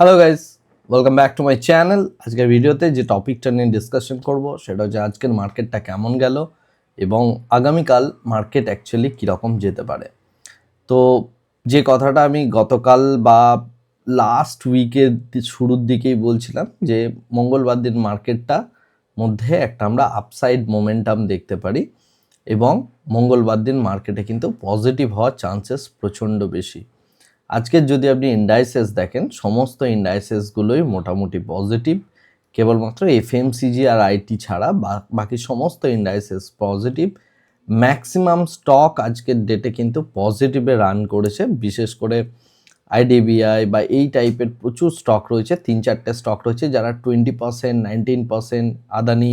Hello guys welcome back to my channel আজকের ভিডিওতে যে টপিকটা নিয়ে ডিসকাশন করব, সেটা হচ্ছে আজকের মার্কেটটা কেমন গেল এবং আগামীকাল মার্কেট অ্যাকচুয়ালি কীরকম যেতে পারে। তো যে কথাটা আমি গতকাল বা লাস্ট উইকের শুরুর দিকেই বলছিলাম যে মঙ্গলবার দিন মার্কেটটা মধ্যে একটা আমরা আপসাইড মোমেন্টাম দেখতে পারি এবং মঙ্গলবার দিন মার্কেটে কিন্তু পজিটিভ হওয়ার চান্সেস প্রচণ্ড বেশি। আজকের যদি আপনি ইন্ডাইসেস দেখেন, সমস্ত ইন্ডাইসেসগুলোই মোটামুটি পজিটিভ কেবলমাত্র এফএমসিজি আর আইটি ছাড়া বাকি সমস্ত ইন্ডাইসেস পজিটিভ ম্যাক্সিমাম স্টক আজকের ডেটে কিন্তু পজিটিভে রান করেছে। বিশেষ করে আইডিবিআই বা এই টাইপের প্রচুর স্টক রয়েছে। তিন চারটে স্টক রয়েছে যারা twenty percent nineteen percent Adani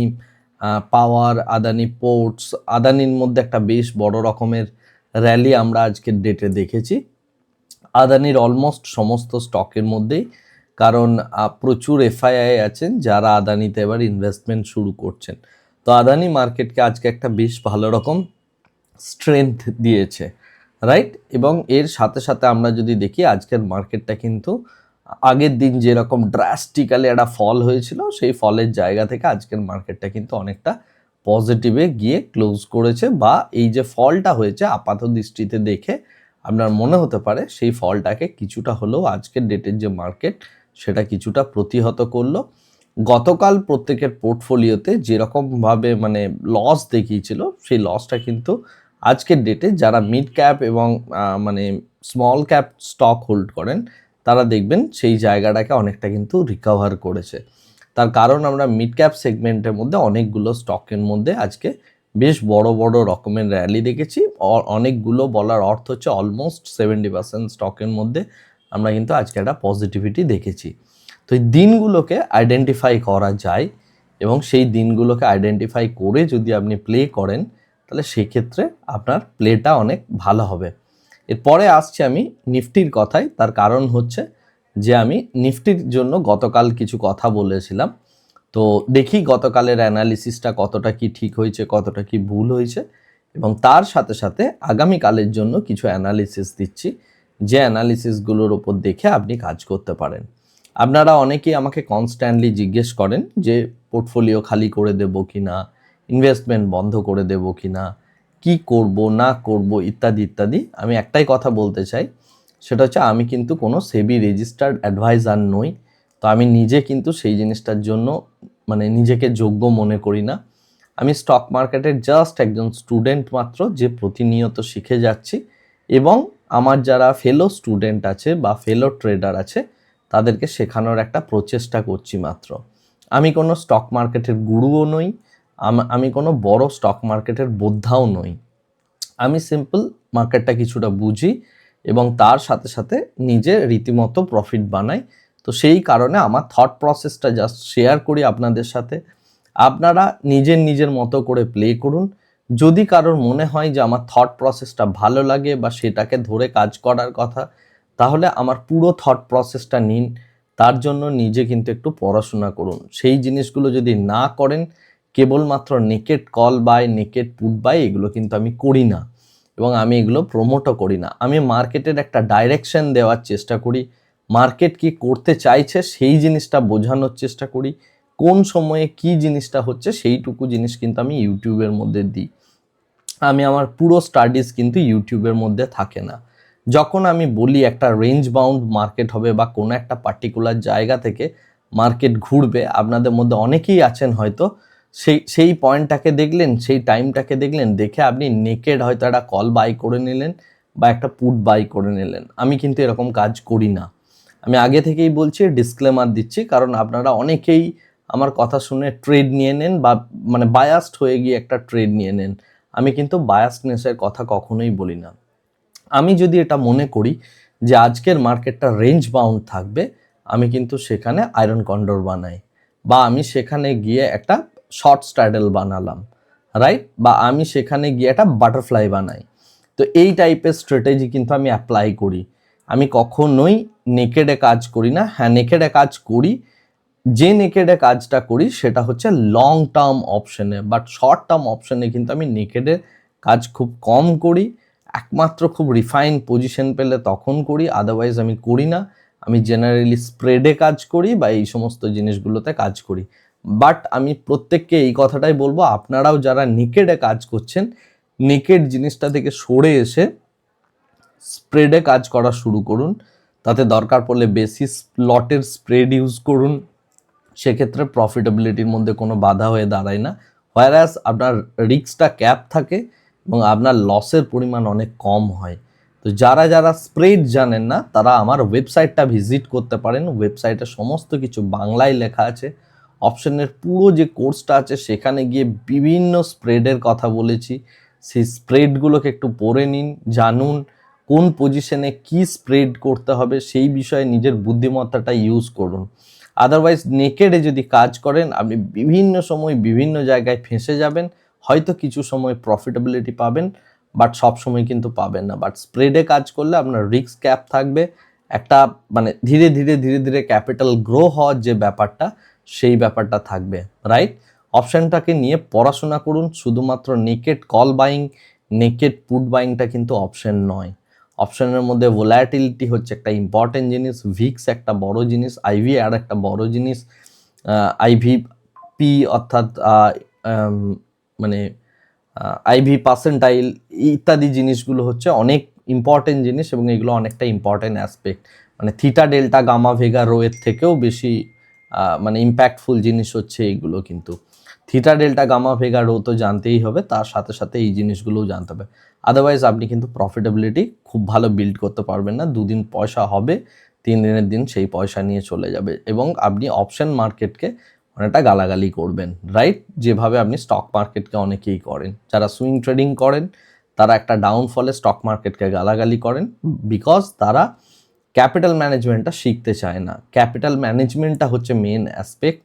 power Adani ports আদানির মধ্যে একটা বেশ বড় রকমের র্যালি আমরা আজকের ডেটে দেখেছি। আদানির অলমোস্ট সমস্ত স্টকের মধ্যেই। কারণ প্রচুর এফআইআই আছেন যারা আদানিতে এবার ইনভেস্টমেন্ট শুরু করছেন। তো আদানি মার্কেটকে আজকে একটা বেশ ভালো রকম স্ট্রেংথ দিয়েছে রাইট এবং এর সাথে সাথে আমরা যদি দেখি, আজকের মার্কেটটা কিন্তু আগের দিন যেরকম ড্রাস্টিক্যালি একটা ফল হয়েছিল, সেই ফলের জায়গা থেকে আজকের মার্কেটটা কিন্তু অনেকটা পজিটিভে গিয়ে ক্লোজ করেছে বা এই যে ফলটা হয়েছে, আপাত দৃষ্টিতে দেখে আপনার মনে হতে পারে সেই ফলটাকে কিছুটা হলেও আজকের ডেটের যে মার্কেট সেটা কিছুটা প্রতিহত করল। গতকাল প্রত্যেকের পোর্টফোলিওতে যেরকমভাবে মানে লস দেখিয়েছিল, সেই লসটা কিন্তু আজকের ডেটে যারা মিড ক্যাপ এবং মানে স্মল ক্যাপ স্টক হোল্ড করেন, তারা দেখবেন সেই জায়গাটাকে অনেকটা কিন্তু রিকভার করেছে। তার কারণ আমরা মিড ক্যাপ সেগমেন্টের মধ্যে অনেকগুলো স্টকের মধ্যে আজকে বেশ বড় বড় রকমের র্যালি দেখেছি। অনেকগুলো বলার অর্থ হচ্ছে অলমোস্ট সেভেন্টি পার্সেন্ট স্টকের মধ্যে আমরা কিন্তু আজকে একটা পজিটিভিটি দেখেছি। তো এই দিনগুলোকে আইডেন্টিফাই করা যায় এবং সেই দিনগুলোকে আইডেন্টিফাই করে যদি আপনি প্লে করেন, তাহলে সেক্ষেত্রে আপনার প্লেটা অনেক ভালো হবে। এরপরে আসছি আমি নিফটির কথায়। তার কারণ হচ্ছে যে আমি নিফটির জন্য গতকাল কিছু কথা বলেছিলাম। তো দেখি গতকালের অ্যানালিসিসটা কতটা কি ঠিক হয়েছে, কতটা কি ভুল হয়েছে এবং তার সাথে সাথে আগামীকালের জন্য কিছু অ্যানালিসিস দিচ্ছি, যে অ্যানালিসিসগুলোর ওপর দেখে আপনি কাজ করতে পারেন। আপনারা অনেকেই আমাকে কনস্ট্যান্টলি জিজ্ঞেস করেন যে পোর্টফোলিও খালি করে দেবো কি না ইনভেস্টমেন্ট বন্ধ করে দেবো কি না কী করব, না করব, ইত্যাদি ইত্যাদি। আমি একটাই কথা বলতে চাই, সেটা হচ্ছে আমি কিন্তু কোনো সেবি রেজিস্টার্ড অ্যাডভাইজার নই। তো আমি নিজে কিন্তু সেই জিনিসটার জন্য মানে নিজেকে যোগ্য মনে করি না। আমি স্টক মার্কেটের জাস্ট একজন স্টুডেন্ট মাত্র যে প্রতিনিয়ত শিখে যাচ্ছি এবং আমার যারা ফেলো স্টুডেন্ট আছে বা ফেলো ট্রেডার আছে তাদেরকে শেখানোর একটা প্রচেষ্টা করছি মাত্র। আমি কোনো স্টক মার্কেটের গুরুও নই, আম- কোনো বড় স্টক মার্কেটের বোদ্ধাও নই। আমি সিম্পল মার্কেটটা কিছুটা বুঝি এবং তার সাথে সাথে নিজে রীতিমতো প্রফিট বানাই তো সেই কারণে আমার থট প্রসেসটা জাস্ট শেয়ার করি আপনাদের সাথে। আপনারা নিজের নিজের মতো করে প্লে করুন। যদি কারোর মনে হয় যে আমার থট প্রসেসটা ভালো লাগে বা সেটাকে ধরে কাজ করার কথা, তাহলে আমার পুরো থট প্রসেসটা নিন। তার জন্য নিজে কিন্তু একটু পড়াশোনা করুন। সেই জিনিসগুলো যদি না করেন, কেবলমাত্র naked call buy naked put buy এগুলো কিন্তু আমি করি না। এবং আমি এগুলো প্রমোটও করি না। আমি মার্কেটের একটা ডাইরেকশন দেওয়ার চেষ্টা করি। মার্কেট কি করতে চাইছে সেই জিনিসটা বোঝানোর চেষ্টা করি। কোন সময়ে কি জিনিসটা হচ্ছে সেইটুকু জিনিস কিন্তু আমি ইউটিউবের মধ্যে দিই। আমি আমার পুরো স্টাডিজ কিন্তু ইউটিউবের মধ্যে থাকে না। যখন আমি বলি একটা রেঞ্জ বাউন্ড মার্কেট হবে বা কোনো একটা পার্টিকুলার জায়গা থেকে মার্কেট ঘুরবে, আপনাদের মধ্যে অনেকেই আছেন হয়তো, সেই সেই পয়েন্টটাকে দেখলেন, সেই টাইমটাকে দেখলেন, দেখে আপনি নেকেড হয়তো একটা কল বাই করে নিলেন বা একটা পুট বাই করে নিলেন। আমি কিন্তু এরকম কাজ করি না। আমি আগে থেকেই বলছি ডিসক্লেমার দিচ্ছি, কারণ আপনারা অনেকেই আমার কথা শুনে ট্রেড নিয়ে নেন বা মানে বায়াসড হয়ে গিয়ে একটা ট্রেড নিয়ে নেন। আমি কিন্তু বায়াসনেসের কথা কখনোই বলি না। আমি যদি এটা মনে করি যে আজকের মার্কেটটা রেঞ্জ বাউন্ড থাকবে, আমি কিন্তু সেখানে আয়রন কন্ডোর বানাই বা আমি সেখানে গিয়ে একটা শর্ট স্ট্যাডেল বানালাম রাইট বা আমি সেখানে গিয়ে একটা বাটারফ্লাই বানাই। তো এই টাইপের স্ট্র্যাটেজি কিন্তু আমি অ্যাপ্লাই করি। আমি কখনোই নেকেডে কাজ করি না। হ্যাঁ নেকেডে কাজ করি। যে নেকেডে কাজটা করি, সেটা হচ্ছে লং টার্ম অপশনে বাট শর্ট টার্ম অপশনে কিন্তু আমি নেকেডে কাজ খুব কম করি। একমাত্র খুব রিফাইন পজিশন পেলে তখন করি আদারওয়াইজ আমি করি না। আমি জেনারেলি স্প্রেডে কাজ করি বা এই সমস্ত জিনিসগুলোতে কাজ করি। বাট আমি প্রত্যেককে এই কথাটাই বলব, আপনারাও যারা নিকেডে কাজ করছেন নিকেড জিনিসটা থেকে সরে এসে স্প্রেডে কাজ করা শুরু করুন। তাতে দরকার পড়লে বেশি লটের স্প্রেড ইউজ করুন। সেক্ষেত্রে প্রফিটেবিলিটির মধ্যে কোনো বাধা হয়ে দাঁড়ায় না। হোয়ারাস আপনার রিস্কটা ক্যাপ থাকে এবং আপনার লসের পরিমাণ অনেক কম হয়। তো যারা যারা স্প্রেড জানেন না, তারা আমার ওয়েবসাইটটা ভিজিট করতে পারেন। ওয়েবসাইটে সমস্ত কিছু বাংলায় লেখা আছে। অপশনের পুরো যে কোর্সটা আছে, সেখানে গিয়ে বিভিন্ন স্প্রেডের কথা বলেছি। সেই স্প্রেডগুলোকে একটু পড়ে নিন, জানুন। কোন পজিশনে কি স্প্রেড করতে হবে সেই বিষয়ে নিজের বুদ্ধিমত্তাটা ইউজ করুন। আদারওয়াইজ নেকেডে যদি কাজ করেন, আপনি বিভিন্ন সময় বিভিন্ন জায়গায় ফেঁসে যাবেন, হয়তো কিছু সময় প্রফিটেবিলিটি পাবেন বাট সব সময় কিন্তু পাবেন না। বাট স্প্রেডে কাজ করলে আপনার রিস্ক ক্যাপ থাকবে। একটা মানে ধীরে ধীরে ধীরে ধীরে ক্যাপিটাল গ্রো হওয়ার যে ব্যাপারটা, সেই ব্যাপারটা থাকবে রাইট অপশানটাকে নিয়ে পড়াশোনা করুন, শুধুমাত্র naked call buying naked put বাইংটা কিন্তু অপশান নয়। অপশনের মধ্যে ভোলাটিলিটি হচ্ছে একটা ইম্পর্টেন্ট জিনিস ভিক্স একটা বড় জিনিস আইভি আর একটা বড় জিনিস আইভি পি অর্থাৎ মানে আইভি পার্সেন্টাইল ইত্যাদি জিনিসগুলো হচ্ছে অনেক ইম্পর্টেন্ট জিনিস এবং এগুলো অনেকটা ইম্পর্টেন্ট অ্যাসপেক্ট মানে থিটা ডেল্টা গামা ভেগা রোয়ের থেকেও বেশি মানে ইম্প্যাক্টফুল জিনিস হচ্ছে এইগুলো কিন্তু। থিটা ডেল্টা গামা ভেগা তো জানতেই হবে, তার সাথে সাথে এই জিনিসগুলোও জানতে হবে। আদারওয়াইজ আপনি কিন্তু প্রফিটেবিলিটি খুব ভালো বিল্ড করতে পারবেন না, দুদিন পয়সা হবে, তিন দিনের দিন সেই পয়সা নিয়ে চলে যাবে এবং আপনি অপশন মার্কেটকে অনেকটা গালাগালি করবেন রাইট যেভাবে আপনি স্টক মার্কেটকে অনেকেই করেন। যারা সুইং ট্রেডিং করেন, তারা একটা ডাউনফলে স্টক মার্কেটকে গালাগালি করেন বিকজ তারা ক্যাপিটাল ম্যানেজমেন্টটা শিখতে চায় না। ক্যাপিটাল ম্যানেজমেন্টটা হচ্ছে মেন অ্যাসপেক্ট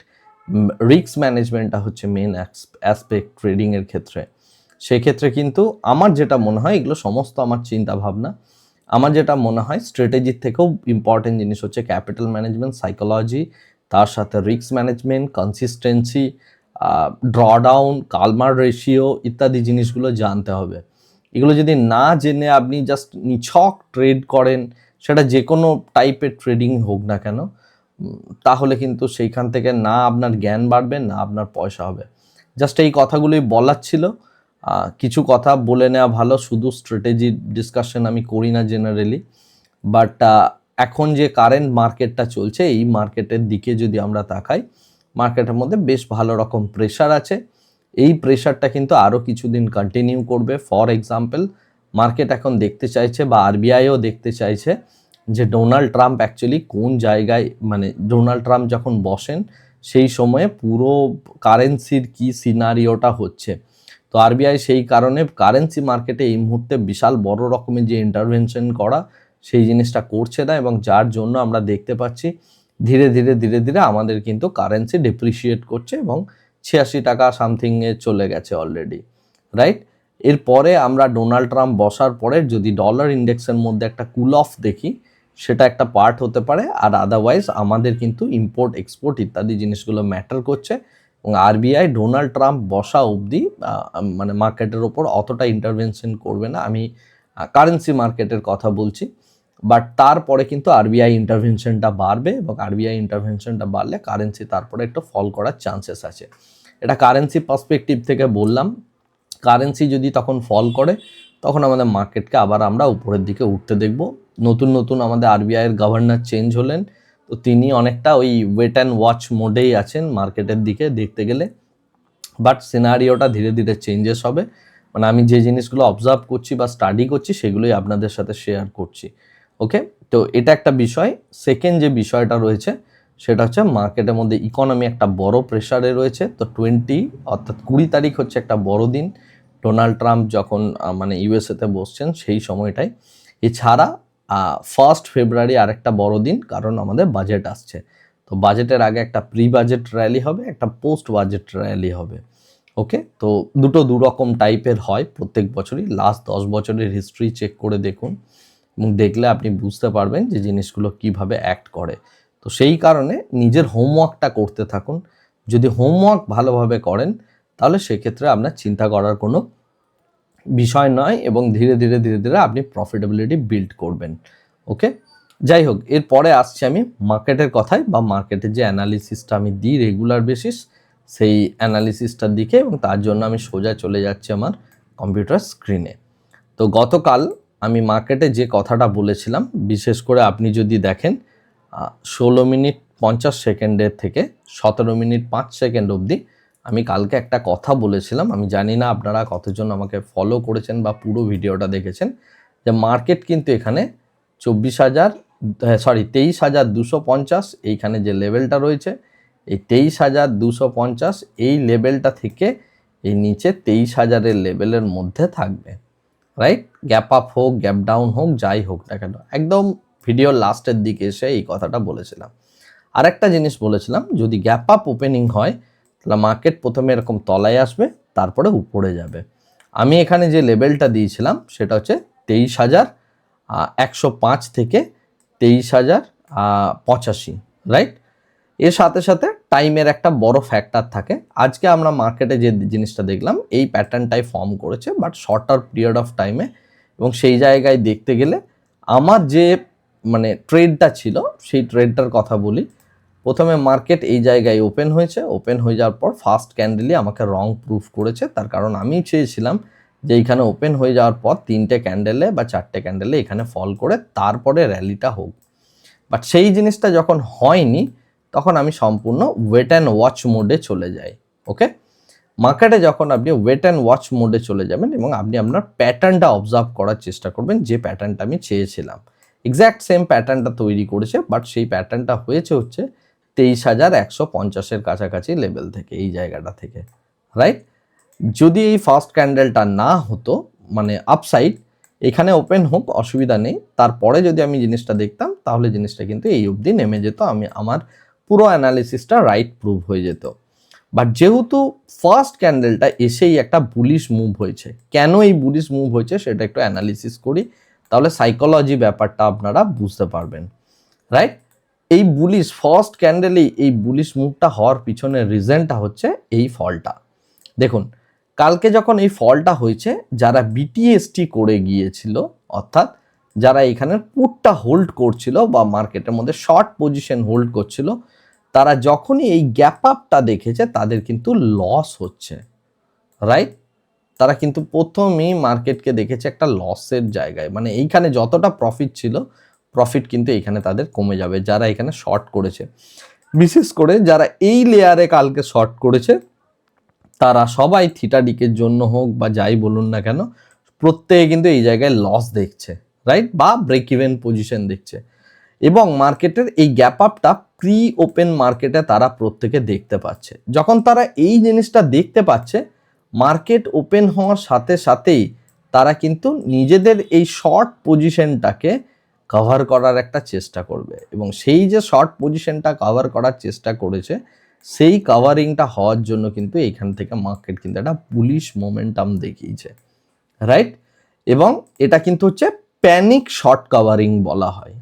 রিস্ক ম্যানেজমেন্টটা হচ্ছে মেন অ্যাসপেক্ট ট্রেডিংয়ের ক্ষেত্রে। সেক্ষেত্রে কিন্তু আমার যেটা মনে হয়, এগুলো সমস্ত আমার চিন্তা ভাবনা আমার যেটা মনে হয় স্ট্র্যাটেজির থেকেও ইম্পর্টেন্ট জিনিস হচ্ছে ক্যাপিটাল ম্যানেজমেন্ট সাইকোলজি তার সাথে রিক্স management consistency drawdown Calmar ratio ইত্যাদি জিনিসগুলো জানতে হবে। এগুলো যদি না জেনে আপনি জাস্ট নিছক ট্রেড করেন, সেটা যে কোনো টাইপের ট্রেডিং হোক না কেন তাহলে কিন্তু সেইখান থেকে না আপনার জ্ঞান বাড়বে, না আপনার পয়সা হবে। জাস্ট এই কথাগুলোই বলার ছিল। কিছু কথা বলে নেওয়া ভালো, শুধু স্ট্র্যাটেজি ডিসকাশন আমি করি না জেনারেলি বাট এখন যে কারেন্ট মার্কেটটা চলছে, এই মার্কেটের দিকে যদি আমরা তাকাই মার্কেটের মধ্যে বেশ ভালো রকম প্রেশার আছে। এই প্রেশারটা কিন্তু আরও কিছুদিন কন্টিনিউ করবে। ফর এক্সাম্পল মার্কেট এখন দেখতে চাইছে বা আরবিআইও দেখতে চাইছে। যে ডোনাল্ড ট্রাম্প অ্যাকচুয়ালি কোন জায়গায় মানে ডোনাল্ড ট্রাম্প যখন বসেন, সেই সময়ে পুরো কারেন্সির কি সিনারিওটা হচ্ছে? তো আরবিআই সেই কারণে কারেন্সি মার্কেটে এই মুহূর্তে বিশাল বড় রকমের যে ইন্টারভেনশন করা, সেই জিনিসটা করছে না এবং যার জন্য আমরা দেখতে পাচ্ছি, ধীরে ধীরে ধীরে ধীরে আমাদের কিন্তু কারেন্সি ডেপ্রিসিয়েট করছে এবং ছিয়াশি টাকা সামথিংয়ে চলে গেছে অলরেডি রাইট এরপরে আমরা ডোনাল্ড ট্রাম্প বসার পরে যদি ডলার ইন্ডেক্সের মধ্যে একটা কুল অফ দেখি সেটা একটা পার্ট হতে পারে, আর আদারওয়াইজ আমাদের কিন্তু ইম্পোর্ট এক্সপোর্ট ইত্যাদি জিনিসগুলো ম্যাটার করছে। এবং আরবিআই ডোনাল্ড ট্রাম্প বসা অবধি মানে মার্কেটের ওপর অতটা ইন্টারভেনশন করবে না। আমি কারেন্সি মার্কেটের কথা বলছি। বাট তারপরে কিন্তু আরবিআই ইন্টারভেনশনটা বাড়বে এবং আরবিআই ইন্টারভেনশনটা বাড়লে কারেন্সি তারপরে একটু ফল করার চান্সেস আছে। এটা কারেন্সি পার্সপেক্টিভ থেকে বললাম। কারেন্সি যদি তখন ফল করে, তখন আমাদের মার্কেটকে আবার আমরা উপরের দিকে উঠতে দেখব। নতুন নতুন আমাদের আরবিআইয়ের গভর্নর চেঞ্জ হলেন। তো তিনি অনেকটা ওই ওয়েট অ্যান্ড ওয়াচ মোডেই আছেন মার্কেটের দিকে দেখতে গেলে। বাট সিনারিওটা ধীরে ধীরে চেঞ্জেস হবে। মানে আমি যে জিনিসগুলো অবজার্ভ করছি বা স্টাডি করছি, সেগুলোই আপনাদের সাথে শেয়ার করছি। ওকে তো এটা একটা বিষয়। সেকেন্ড যে বিষয়টা রয়েছে, সেটা হচ্ছে মার্কেটের মধ্যে ইকোনমি একটা বড় প্রেসারে রয়েছে। তো টোয়েন্টি অর্থাৎ কুড়ি তারিখ হচ্ছে একটা বড় দিন। ডোনাল্ড ট্রাম্প যখন মানে ইউএসএতে বসছেন, সেই সময়টাই এছাড়া ফার্স্ট ফেব্রুয়ারি আরেকটা বড় দিন, কারণ আমাদের বাজেট আসছে। তো বাজেটের আগে একটা প্রি বাজেট র্যালি হবে, একটা পোস্ট বাজেট র্যালি হবে। ওকে তো দুটো দু রকম টাইপের হয় প্রত্যেক বছরই। লাস্ট দশ বছরের হিস্ট্রি চেক করে দেখুন। এবং দেখলে আপনি বুঝতে পারবেন যে জিনিসগুলো কীভাবে অ্যাক্ট করে। তো সেই কারণে নিজের হোমওয়ার্কটা করতে থাকুন। যদি হোমওয়ার্ক ভালোভাবে করেন, তাহলে সেক্ষেত্রে আপনার চিন্তা করার কোনো বিষয় নয় এবং ধীরে ধীরে ধীরে ধীরে আপনি প্রফিটেবিলিটি বিল্ড করবেন ওকে যাই হোক এরপরে আসছি আমি মার্কেটের কথায় বা মার্কেটের যে অ্যানালিসিসটা আমি দিই রেগুলার বেসিস সেই অ্যানালিসিসটার দিকে এবং তার জন্য আমি সোজা চলে যাচ্ছি আমার কম্পিউটার স্ক্রিনে তো গতকাল আমি মার্কেটে যে কথাটা বলেছিলাম, বিশেষ করে আপনি যদি দেখেন ষোলো মিনিট পঞ্চাশ সেকেন্ডের থেকে সতেরো মিনিট পাঁচ সেকেন্ড অবধি আমি কালকে একটা কথা বলেছিলাম, আমি জানি না আপনারা কতজন আমাকে ফলো করেছেন বা পুরো ভিডিওটা দেখেছেন, যে মার্কেট কিন্তু এখানে চব্বিশ হাজার সরি তেইশ হাজার দুশো পঞ্চাশ, এইখানে যে লেভেলটা রয়েছে, এই তেইশ হাজার দুশো পঞ্চাশ, এই লেভেলটা থেকে এই নিচে তেইশ হাজারের লেভেলের মধ্যে থাকবে। রাইট গ্যাপ আপ হোক গ্যাপ ডাউন হোক, যাই হোক না কেন, একদম ভিডিওর লাস্টের দিকে এসে এই কথাটা বলেছিলাম। আরেকটা জিনিস বলেছিলাম, যদি গ্যাপ আপ ওপেনিং হয় তাহলে মার্কেট প্রথমে এরকম তলায় আসবে, তারপরে উপরে যাবে। আমি এখানে যে লেভেলটা দিয়েছিলাম, সেটা হচ্ছে তেইশ হাজার একশো পাঁচ থেকে তেইশ হাজার পঁচাশি রাইট এর সাথে সাথে টাইমের একটা বড় ফ্যাক্টর থাকে। আজকে আমরা মার্কেটে যে জিনিসটা দেখলাম, এই প্যাটার্নটাই ফর্ম করেছে বাট শর্টার পিরিয়ড অফ টাইমে এবং সেই জায়গায় দেখতে গেলে আমার যে মানে ট্রেডটা ছিল, সেই ট্রেডটার কথা বলি প্রথমে মার্কেট এই জায়গায় ওপেন হয়েছে। ওপেন হয়ে যাওয়ার পর ফার্স্ট ক্যান্ডেলই আমাকে রং প্রুফ করেছে। তার কারণ আমি চেয়েছিলাম যে এইখানে ওপেন হয়ে যাওয়ার পর তিনটে ক্যান্ডেলে বা চারটে ক্যান্ডেলে এখানে ফল করে তারপরে র্যালিটা হোক। বাট সেই জিনিসটা যখন হয়নি, তখন আমি সম্পূর্ণ ওয়েট অ্যান্ড ওয়াচ মোডে চলে যাই ওকে মার্কেটে যখন আপনি ওয়েট অ্যান্ড ওয়াচ মোডে চলে যাবেন এবং আপনি আপনার প্যাটার্নটা অবজার্ভ করার চেষ্টা করবেন, যে প্যাটার্নটা আমি চেয়েছিলাম। এক্স্যাক্ট সেম প্যাটার্নটা তৈরি করেছে বাট সেই প্যাটার্নটা হয়েছে হচ্ছে তেইশ হাজার একশো পঞ্চাশের কাছাকাছি লেভেল থেকে এই জায়গাটা থেকে রাইট যদি এই ফার্স্ট ক্যান্ডেলটা না হতো মানে আপসাইড এখানে ওপেন হোক, অসুবিধা নেই। তারপরে যদি আমি জিনিসটা দেখতাম, তাহলে জিনিসটা কিন্তু এই অবধি নেমে যেত, আমি, আমার পুরো অ্যানালিসিসটা রাইট প্রুভ হয়ে যেত। বাট যেহেতু ফার্স্ট ক্যান্ডেলটা এসেই একটা বুলিশ মুভ হয়েছে, কেন এই বুলিশ মুভ হয়েছে সেটা একটু অ্যানালিসিস করি, তাহলে সাইকোলজি ব্যাপারটা আপনারা বুঝতে পারবেন রাইট এই বুলিশ ফার্স্ট ক্যান্ডেলেই এই বুলিশ মুভটা হওয়ার পিছনের রিজনটা হচ্ছে এই ফলটা। দেখুন, কালকে যখন এই ফলটা হয়েছে, যারা বিটিএসটি করে গিয়েছিল, অর্থাৎ যারা এখানে পুটটা হোল্ড করছিল বা মার্কেটের মধ্যে শর্ট পজিশন হোল্ড করছিল, তারা যখনই এই গ্যাপ আপটা দেখেছে, তাদের কিন্তু লস হচ্ছে রাইট তারা কিন্তু প্রথমেই মার্কেটকে দেখেছে একটা লসের জায়গায়। মানে এইখানে যতটা প্রফিট ছিল প্রফিট কিন্তু এইখানে তাদের কমে যাবে, যারা এখানে শর্ট করেছে। বিশেষ করে যারা এই লেয়ারে কালকে শর্ট করেছে, তারা সবাই থিটাডিকের জন্য হোক বা যাই বলুন না কেন, প্রত্যেকে কিন্তু এই জায়গায় লস দেখছে রাইট বা ব্রেক ইভেন পজিশন দেখছে। এবং মার্কেটের এই গ্যাপ আপটা প্রি ওপেন মার্কেটে তারা প্রত্যেকে দেখতে পাচ্ছে। যখন তারা এই জিনিসটা দেখতে পাচ্ছে মার্কেট ওপেন হওয়ার সাথে সাথেই তারা কিন্তু নিজেদের এই শর্ট পজিশনটাকে কভার করার একটা চেষ্টা করবে। এবং সেই যে শর্ট পজিশনটা কভার করার চেষ্টা করেছে, সেই কাভারিংটা হওয়ার জন্য কিন্তু এইখান থেকে মার্কেট কিন্তু একটা পুলিশ মোমেন্টাম দেখিয়েছে। রাইট এবং এটা কিন্তু হচ্ছে প্যানিক শর্ট কাভারিং বলা হয়।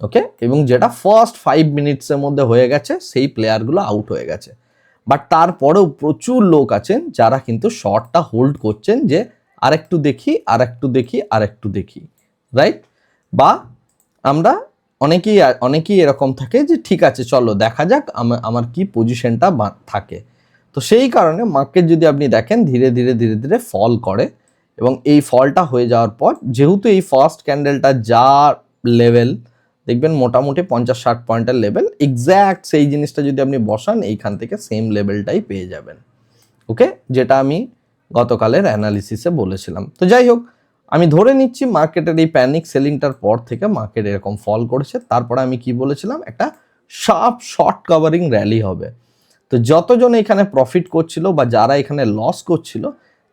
ওকে এবং যেটা ফার্স্ট ফাইভ মিনিটসের মধ্যে হয়ে গেছে, সেই প্লেয়ারগুলো আউট হয়ে গেছে। বাট তারপরেও প্রচুর লোক আছেন যারা কিন্তু শর্টটা হোল্ড করছেন যে আরেকটু দেখি আর একটু দেখি আর একটু দেখি। রাইট বা আমরা অনেকেই অনেকেই এরকম থাকে যে, ঠিক আছে, চলো, দেখা যাক আমার কি পজিশনটা থাকে। তো সেই কারণে মার্কেট যদি আপনি দেখেন, ধীরে ধীরে ধীরে ধীরে ফল করে এবং এই ফলটা হয়ে যাওয়ার পর, যেহেতু এই ফার্স্ট ক্যান্ডেলটা যা লেভেল দেখবেন মোটামুটি পঞ্চাশ, ষাট পয়েন্টের লেভেল এক্স্যাক্ট সেই জিনিসটা যদি আপনি বসান, এইখান থেকে সেম লেভেলটাই পেয়ে যাবেন। ওকে যেটা আমি গতকালের অ্যানালিসিসে বলেছিলাম। তো যাই হোক আমি ধরে নিচ্ছি মার্কেটের এই প্যানিক সেলিংটার পর থেকে মার্কেট এরকম ফল করেছে। তারপরে আমি কি বলেছিলাম? একটা শার্প শর্ট কাভারিং র্যালি হবে। তো যতজন এখানে প্রফিট করছিল বা যারা এখানে লস করছিল,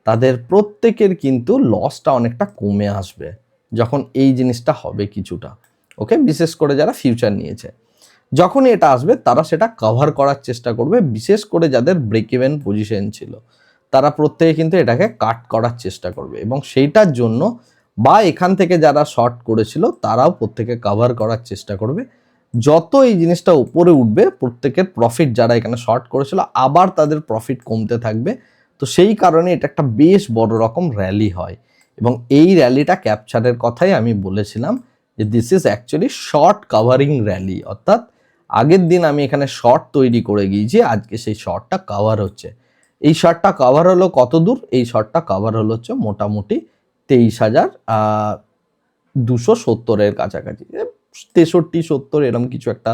তাদের প্রত্যেকের কিন্তু লসটা অনেকটা কমে আসবে, যখন এই জিনিসটা হবে কিছুটা। ওকে বিশেষ করে যারা ফিউচার নিয়েছে। যখনই এটা আসবে, তারা সেটা কভার করার চেষ্টা করবে, বিশেষ করে যাদের ব্রেক ইভেন পজিশন ছিল। তারা প্রত্যেকে কিন্তু এটাকে কাট করার চেষ্টা করবে। এবং সেইটার জন্য বা এখান থেকে যারা শর্ট করেছিল, তারাও প্রত্যেকে কভার করার চেষ্টা করবে। যত এই জিনিসটা উপরে উঠবে, প্রত্যেকের প্রফিট যারা এখানে শর্ট করেছিল, আবার তাদের প্রফিট কমতে থাকবে। তো সেই কারণে এটা একটা বেশ বড় রকম র্যালি হয়। এবং এই র্যালিটা ক্যাপচারের কথাই আমি বলেছিলাম যে this is actually short covering rally অর্থাৎ আগের দিন আমি এখানে শর্ট তৈরি করে গিয়েছি, আজকে সেই শর্টটা কাভার হচ্ছে। এই শর্টটা কাভার হলো কত দূর এই শর্টটা কাভার হলো হচ্ছে মোটামুটি তেইশ হাজার দুশো সত্তরের কাছাকাছি। তেষট্টি, সত্তর এরকম কিছু একটা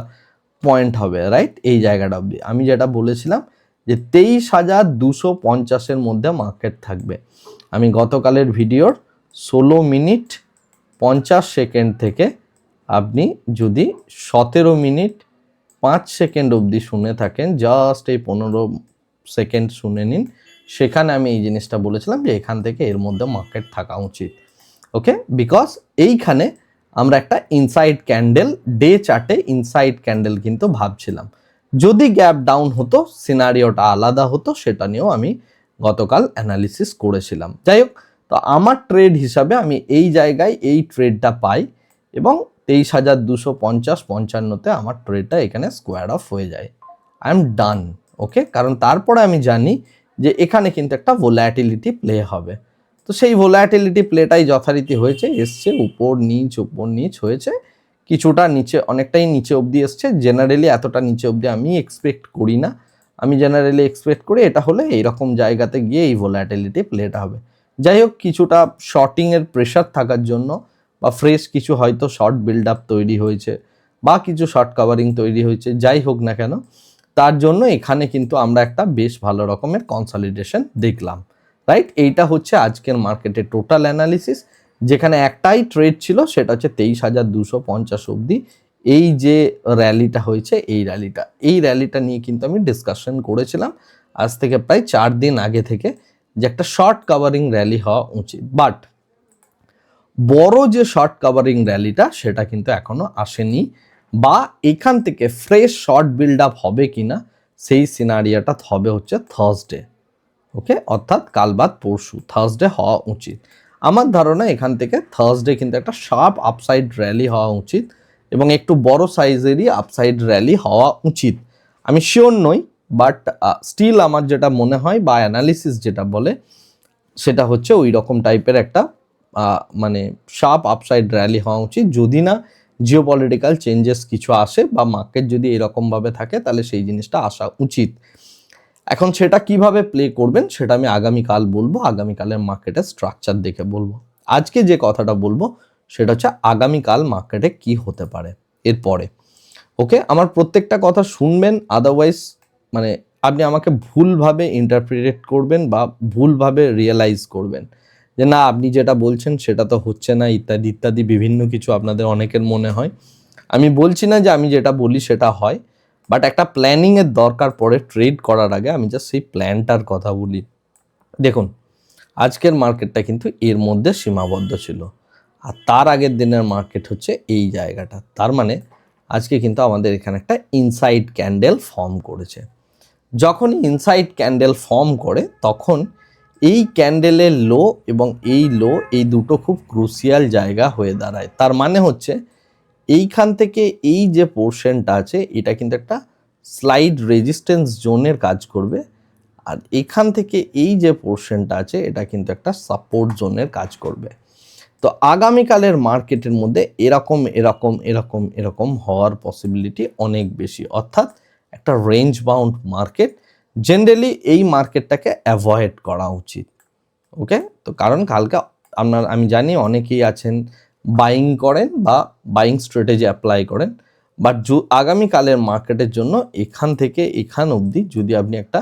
পয়েন্ট হবে রাইট এই জায়গাটা অবধি। আমি যেটা বলেছিলাম যে তেইশ হাজার দুশো পঞ্চাশের মধ্যে মার্কেট থাকবে। আমি গতকালের ভিডিওর ষোলো মিনিট পঞ্চাশ সেকেন্ড থেকে আপনি যদি সতেরো মিনিট পাঁচ সেকেন্ড অবধি শুনে থাকেন জাস্ট এই পনেরো সেকেন্ড শুনে নিন। সেখানে আমি এই জিনিসটা বলেছিলাম যে এখান থেকে এর মধ্যে মার্কেট থাকা উচিত। ওকে বিকজ এইখানে আমরা একটা ইনসাইড ক্যান্ডেল ডে চার্টে ইনসাইড ক্যান্ডেল কিন্তু ভাবছিলাম। যদি গ্যাপ ডাউন হতো সিনারিওটা আলাদা হতো, সেটা নিয়েও আমি গতকাল অ্যানালিসিস করেছিলাম। যাই হোক, তো আমার ট্রেড হিসাবে আমি এই জায়গায় এই ট্রেডটা পাই এবং তেইশ হাজার দুশো পঞ্চাশ পঞ্চান্নতে আমার ট্রেডটা এখানে স্কোয়ার অফ হয়ে যায়। আই এম ডান ওকে কারণ তারপরে আমি জানি যে এখানে কিন্তু একটা ভোল্যাটিলিটি প্লে হবে। তো সেই ভোল্যাটিলিটি প্লেটাই যথারীতি হয়েছে, এসছে, উপর নিচ উপর নিচ হয়েছে। কিছুটা নিচে, অনেকটাই নিচে অবধি এসছে। জেনারেলি এতটা নিচে অবধি আমি এক্সপেক্ট করি না। আমি জেনারেলি এক্সপেক্ট করি এটা হলে এইরকম জায়গাতে গিয়ে এই ভোল্যাটিলিটি প্লেটা হবে। যাই হোক, কিছুটা শর্টিংয়ের প্রেশার থাকার জন্য বা ফ্রেশ কিছু হয়তো শর্ট বিল্ড আপ তৈরি হয়েছে বা কিছু শর্ট কাভারিং তৈরি হয়েছে, যাই হোক না কেন তার জন্য এখানে কিন্তু আমরা একটা বেশ ভালো রকমের কনসলিডেশন দেখলাম রাইট এইটা হচ্ছে আজকের মার্কেটের টোটাল অ্যানালিসিস যেখানে একটাই ট্রেড ছিল, সেটা হচ্ছে তেইশ হাজার দুশো পঞ্চাশ অবধি। এই যে র্যালিটা হয়েছে, এই র্যালিটা এই র্যালিটা নিয়ে কিন্তু আমি ডিসকাশন করেছিলাম আজ থেকে প্রায় চার দিন আগে থেকে যে একটা শর্ট কাভারিং র্যালি হওয়া উচিত। বাট বড় যে শর্ট কাভারিং র্যালিটা সেটা কিন্তু এখনও আসেনি। বা এখান থেকে ফ্রেশ শর্ট বিল্ড আপ হবে কি না সেই সিনারিয়াটা হবে হচ্ছে থার্সডে ওকে অর্থাৎ কাল বাদ পরশু থার্সডে হওয়া উচিত। আমার ধারণা এখান থেকে থার্সডে কিন্তু একটা শার্প আপসাইড র্যালি হওয়া উচিত এবং একটু বড় সাইজেরই আপসাইড র্যালি হওয়া উচিত। আমি শিওর নই বাট স্টিল আমার যেটা মনে হয় বা অ্যানালিসিস যেটা বলে, সেটা হচ্ছে ওই রকম টাইপের একটা মানে শার্প আপসাইড র্যালি হওয়া উচিত। যদি না জিও পলিটিক্যাল চেঞ্জেস কিছু আসে বা মার্কেট যদি এরকমভাবে থাকে, তাহলে সেই জিনিসটা আসা উচিত। এখন সেটা কীভাবে প্লে করবেন, সেটা আমি আগামীকাল বলব। আগামীকালের মার্কেটের স্ট্রাকচার দেখে বলব। আজকে যে কথাটা বলব, সেটা হচ্ছে আগামীকাল মার্কেটে কি হতে পারে, এরপরে। ওকে? আমার প্রত্যেকটা কথা শুনবেন আদারওয়াইজ মানে আপনি আমাকে ভুলভাবে ইন্টারপ্রিটেট করবেন বা ভুলভাবে রিয়েলাইজ করবেন। যে না, আপনি যেটা বলছেন সেটা তো হচ্ছে না, ইত্যাদি ইত্যাদি বিভিন্ন কিছু আপনাদের অনেকের মনে হয়। আমি বলছি না যে আমি যেটা বলি সেটা হয় বাট একটা প্ল্যানিংয়ের দরকার পড়ে ট্রেড করার আগে আমি জাস্ট সেই প্ল্যানটার কথা বলি। দেখুন, আজকের মার্কেটটা কিন্তু এর মধ্যে সীমাবদ্ধ ছিল, আর তার আগের দিনের মার্কেট হচ্ছে এই জায়গাটা। তার মানে আজকে কিন্তু আমাদের এখানে একটা ইনসাইড ক্যান্ডেল ফর্ম করেছে। যখন ইনসাইড ক্যান্ডেল ফর্ম করে, তখন এই ক্যান্ডেলের লো এবং এই লো এই দুটো খুব ক্রুশিয়াল জায়গা হয়ে দাঁড়ায়। তার মানে হচ্ছে এইখান থেকে এই যে পোর্শনটা আছে, এটা কিন্তু একটা স্লাইড রেজিস্ট্যান্স জোনের কাজ করবে। আর এখান থেকে এই যে পোর্শনটা আছে, এটা কিন্তু একটা সাপোর্ট জোনের কাজ করবে। তো আগামীকালের মার্কেটের মধ্যে এরকম এরকম এরকম এরকম হওয়ার পসিবিলিটি অনেক বেশি। অর্থাৎ একটা রেঞ্জ বাউন্ড মার্কেট জেনারেলি এই মার্কেটটাকে অ্যাভয়েড করা উচিত। ওকে তো কারণ কালকে আপনার, আমি জানি অনেকেই আছেন বাইং করেন বা বাইং স্ট্র্যাটেজি অ্যাপ্লাই করেন বাট আগামীকালের মার্কেটের জন্য এখান থেকে এখান অবধি যদি আপনি একটা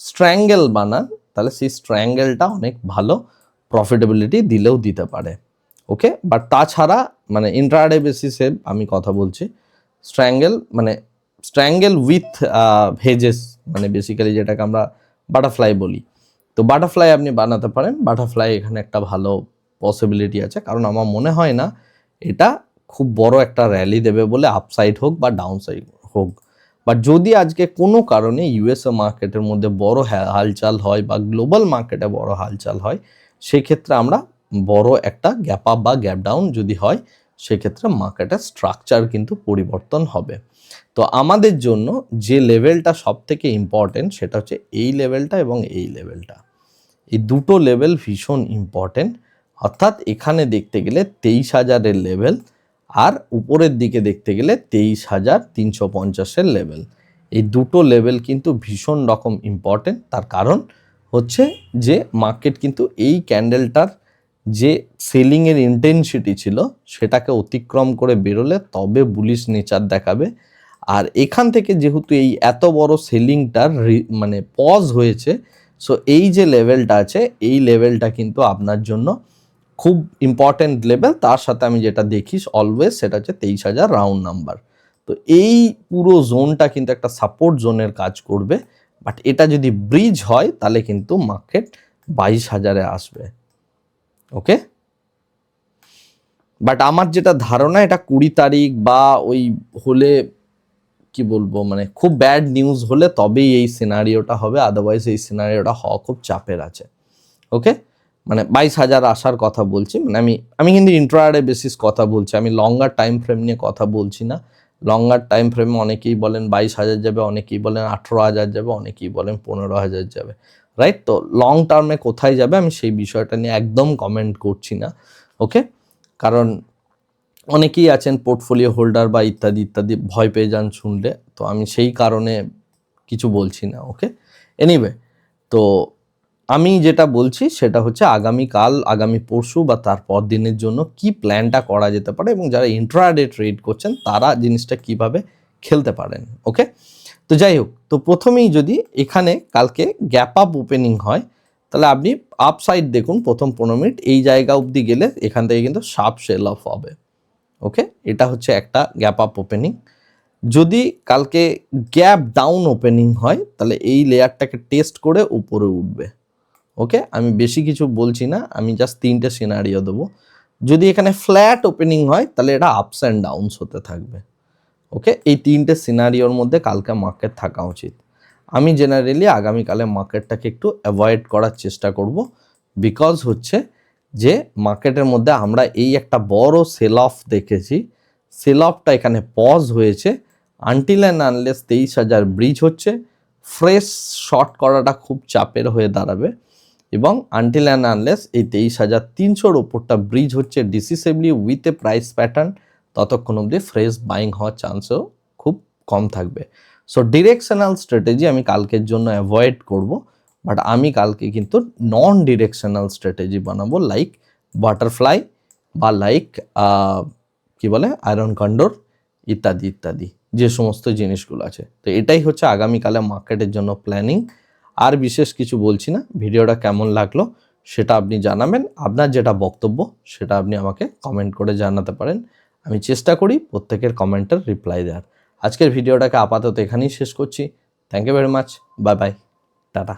স্ট্র্যাঙ্গেল বানান, তাহলে সেই স্ট্র্যাঙ্গেলটা অনেক ভালো প্রফিটেবিলিটি দিলেও দিতে পারে। ওকে বাট তাছাড়া মানে ইন্ট্রাডে বেসিসে আমি কথা বলছি স্ট্র্যাঙ্গেল মানে স্ট্র্যাঙ্গেল উইথ ভেজেস মানে বেসিক্যালি যেটাকে আমরা বাটারফ্লাই বলি। তো বাটারফ্লাই আপনি বানাতে পারেন বাটারফ্লাই এখানে একটা ভালো পসিবিলিটি আছে, কারণ আমার মনে হয় না এটা খুব বড় একটা র্যালি দেবে বলে আপসাইড হোক বা ডাউন সাইড হোক। বাট যদি আজকে কোনো কারণে ইউএসএ মার্কেটের মধ্যে বড় হালচাল হয় বা গ্লোবাল মার্কেটে বড় হালচাল হয়, সেক্ষেত্রে আমরা বড় একটা গ্যাপ আপ বা গ্যাপ ডাউন যদি হয়, সেক্ষেত্রে মার্কেটের স্ট্রাকচার কিন্তু পরিবর্তন হবে। তো আমাদের জন্য যে লেভেলটা সব থেকে ইম্পর্টেন্ট সেটা হচ্ছে এই লেভেলটা এবং এই লেভেলটা। এই দুটো লেভেল ভীষণ ইম্পর্টেন্ট অর্থাৎ এখানে দেখতে গেলে তেইশ হাজারের লেভেল আর উপরের দিকে দেখতে গেলে তেইশ হাজার তিনশো পঞ্চাশের লেভেল। এই দুটো লেভেল কিন্তু ভীষণ রকম ইম্পর্টেন্ট তার কারণ হচ্ছে যে মার্কেট কিন্তু এই ক্যান্ডেলটার যে সেলিংয়ের ইন্টেনসিটি ছিল সেটাকে অতিক্রম করে বেরোলে তবে বুলিশ নেচার দেখাবে। আর এখান থেকে যেহেতু এই এত বড় সেলিংটার মানে পজ হয়েছে সো এই যে লেভেলটা আছে, এই লেভেলটা কিন্তু আপনার জন্য খুব ইম্পর্ট্যান্ট লেভেল তার সাথে আমি যেটা দেখি অলওয়েজ সেটা হচ্ছে তেইশ হাজার রাউন্ড নাম্বার তো এই পুরো জোনটা কিন্তু একটা সাপোর্ট জোনের কাজ করবে। বাট এটা যদি ব্রিজ হয়, তাহলে কিন্তু মার্কেট বাইশ হাজারে আসবে। ওকে বাট আমার যেটা ধারণা, এটা কুড়ি তারিখ বা ওই হলে কি বলব মানে খুব ব্যাড নিউজ হলে তবেই এই সিনারিওটা হবে আদারওয়াইজ এই সিনারিওটা হওয়া খুব চাপের আছে। ওকে মানে বাইশ হাজার আসার কথা বলছি মানে আমি আমি কিন্তু ইন্ট্রাডে বেসিস কথা বলছি, আমি লঙ্গার টাইম ফ্রেম নিয়ে কথা বলছি না। লঙ্গার টাইম ফ্রেমে অনেকেই বলেন বাইশ হাজার যাবে, অনেকেই বলেন আঠেরো হাজার যাবে, অনেকেই বলেন পনেরো হাজার যাবে। রাইট তো লং টার্মে কোথায় যাবে, আমি সেই বিষয়টা নিয়ে একদম কমেন্ট করছি না। ওকে কারণ অনেকেই আছেন পোর্টফোলিও হোল্ডার বা ইত্যাদি ইত্যাদি, ভয় পেয়ে যান শুনলে। তো আমি সেই কারণে কিছু বলছি না ওকে এনিওয়ে তো আমি যেটা বলছি সেটা হচ্ছে আগামী কাল আগামী পরশু বা তারপর দিনের জন্য কি প্ল্যানটা করা যেতে পারে এবং যারা ইন্ট্রাডে ট্রেড করছেন, তারা জিনিসটা কীভাবে খেলতে পারেন ওকে তো যাই হোক, তো প্রথমেই যদি এখানে কালকে গ্যাপ আপ ওপেনিং হয়, তাহলে আপনি আপ সাইড দেখুন প্রথম পনেরো মিনিট। এই জায়গা অবধি গেলে এখান থেকে কিন্তু শার্প সেল অফ হবে। ওকে এটা হচ্ছে একটা গ্যাপ আপ ওপেনিং যদি কালকে গ্যাপ ডাউন ওপেনিং হয়, তাহলে এই লেয়ারটাকে টেস্ট করে উপরে উঠবে। ওকে আমি বেশি কিছু বলছি না, আমি জাস্ট তিনটে সিনারিও দেবো। যদি এখানে ফ্ল্যাট ওপেনিং হয়, তাহলে এটা আপস অ্যান্ড ডাউনস হতে থাকবে। ওকে এই তিনটে সিনারিওর মধ্যে কালকে মার্কেট থাকা উচিত। আমি জেনারেলি আগামীকালে মার্কেটটাকে একটু অ্যাভয়েড করার চেষ্টা করব। বিকজ হচ্ছে যে মার্কেটের মধ্যে আমরা এই একটা বড় সেল অফ দেখেছি। সেল অফটা এখানে পজ হয়েছে। আনটিল অ্যান্ড আনলেস তেইশ হাজার ব্রিজ হচ্ছে। ফ্রেশ শর্ট করাটা খুব চাপের হয়ে দাঁড়াবে। এবং আনটিল অ্যান্ড আনলেস এই তেইশ হাজার তিনশোর ওপরটা ব্রিজ হচ্ছে decisively with a price pattern ততক্ষণ অবধি ফ্রেশ বাইং হওয়ার চান্সও খুব কম থাকবে। সো ডিরেকশনাল স্ট্র্যাটেজি আমি কালকের জন্য অ্যাভয়েড করব। বাট আমি কালকে কিন্তু নন ডিরেকশনাল স্ট্র্যাটেজি বানাবো লাইক বাটারফ্লাই বা লাইক কি বলে আয়রন কন্ডোর ইত্যাদি ইত্যাদি, যে সমস্ত জিনিসগুলো আছে। তো এটাই হচ্ছে আগামীকালে মার্কেটের জন্য প্ল্যানিং আর বিশেষ কিছু বলছি না, ভিডিওটা কেমন লাগল সেটা আপনি জানাবেন। আপনার যেটা বক্তব্য সেটা আপনি আমাকে কমেন্ট করে জানাতে পারেন। আমি চেষ্টা করি প্রত্যেকের কমেন্টের রিপ্লাই দেওয়ার। আজকের ভিডিওটাকে আপাতত এখানেই শেষ করছি। Thank you very much bye bye tata.